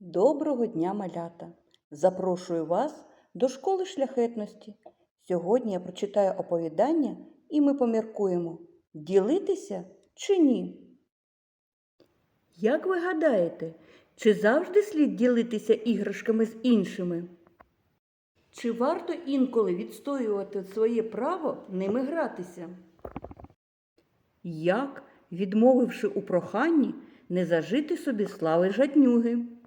Доброго дня, малята! Запрошую вас до школи шляхетності. Сьогодні я прочитаю оповідання і ми поміркуємо, ділитися чи ні. Як ви гадаєте, чи завжди слід ділитися іграшками з іншими? Чи варто інколи відстоювати своє право ними гратися? Як, відмовивши у проханні, не зажити собі слави жаднюги?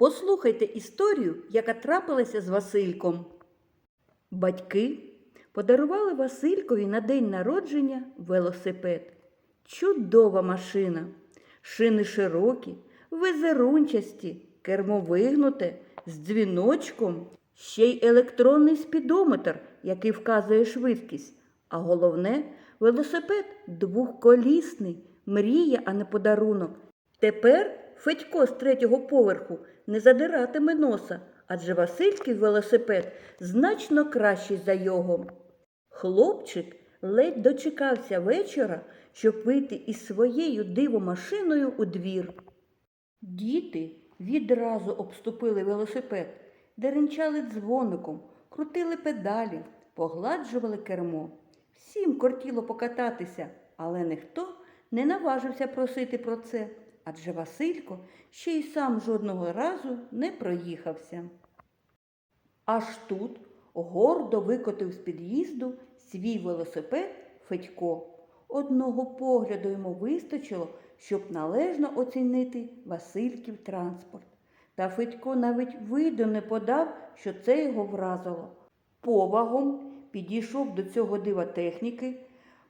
Послухайте історію, яка трапилася з Васильком. Батьки подарували Василькові на день народження велосипед. Чудова машина. Шини широкі, визерунчасті, кермо вигнуте, з дзвіночком, ще й електронний спідометр, який вказує швидкість. А головне, велосипед двохколісний, мрія, а не подарунок. Тепер Федько з третього поверху не задиратиме носа, адже Васильків велосипед значно кращий за його. Хлопчик ледь дочекався вечора, щоб вийти із своєю дивомашиною у двір. Діти відразу обступили велосипед, деренчали дзвоником, крутили педалі, погладжували кермо. Всім кортіло покататися, але ніхто не наважився просити про це, адже Василько ще й сам жодного разу не проїхався. Аж тут гордо викотив з під'їзду свій велосипед Федько. Одного погляду йому вистачило, щоб належно оцінити Васильків транспорт. Та Федько навіть виду не подав, що це його вразило. Повагом підійшов до цього дива техніки,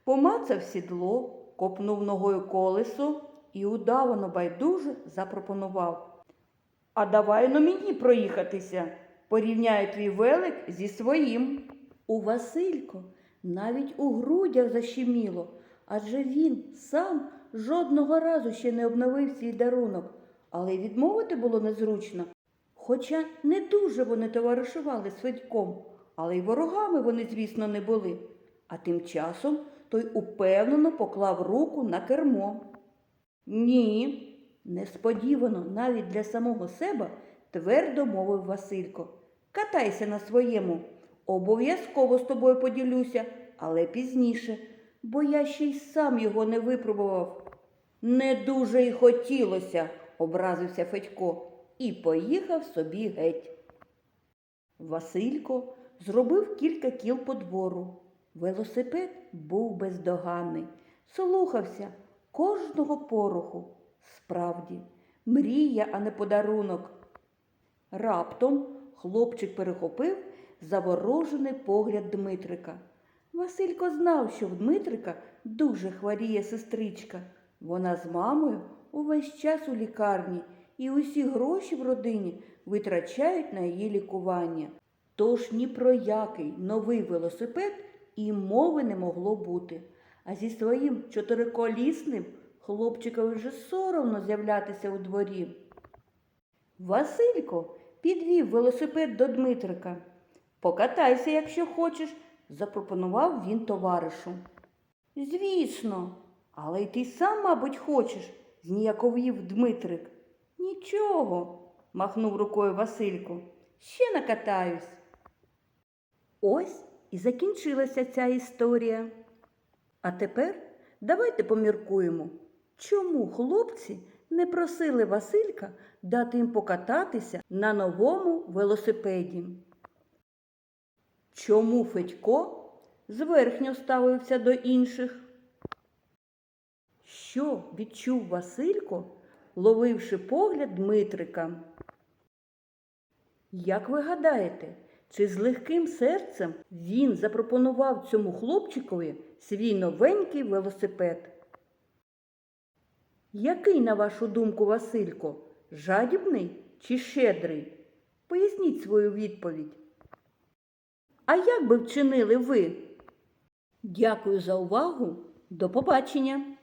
помацав сідло, копнув ногою колесо і удавано байдуже запропонував. А давай на мені проїхатися. Порівняю твій велик зі своїм. У Василько навіть у грудях защеміло, адже він сам жодного разу ще не обновив свій дарунок, але й відмовити було незручно. Хоча не дуже вони товаришували з Федьком, але й ворогами вони, звісно, не були. А тим часом той упевнено поклав руку на кермо. Ні, несподівано навіть для самого себе твердо мовив Василько. Катайся на своєму. Обов'язково з тобою поділюся, але пізніше, бо я ще й сам його не випробував. Не дуже й хотілося, образився Федько і поїхав собі геть. Василько зробив кілька кіл по двору. Велосипед був бездоганний, слухався кожного пороху. Справді, мрія, а не подарунок. Раптом хлопчик перехопив заворожений погляд Дмитрика. Василько знав, що в Дмитрика дуже хворіє сестричка. Вона з мамою увесь час у лікарні і усі гроші в родині витрачають на її лікування. Тож ні про який новий велосипед і мови не могло бути. А зі своїм чотириколісним хлопчикові вже соромно з'являтися у дворі. Василько підвів велосипед до Дмитрика. Покатайся, якщо хочеш, запропонував він товаришу. Звісно, але й ти сам, мабуть, хочеш, зніяковів Дмитрик. Нічого, махнув рукою Василько. Ще накатаюсь. Ось і закінчилася ця історія. А тепер давайте поміркуємо, чому хлопці не просили Василька дати їм покататися на новому велосипеді. Чому Федько зверхньо ставився до інших? Що відчув Василько, ловивши погляд Дмитрика? Як ви гадаєте, чи з легким серцем він запропонував цьому хлопчикові свій новенький велосипед? Який, на вашу думку, Василько, жадібний чи щедрий? Поясніть свою відповідь. А як би вчинили ви? Дякую за увагу. До побачення!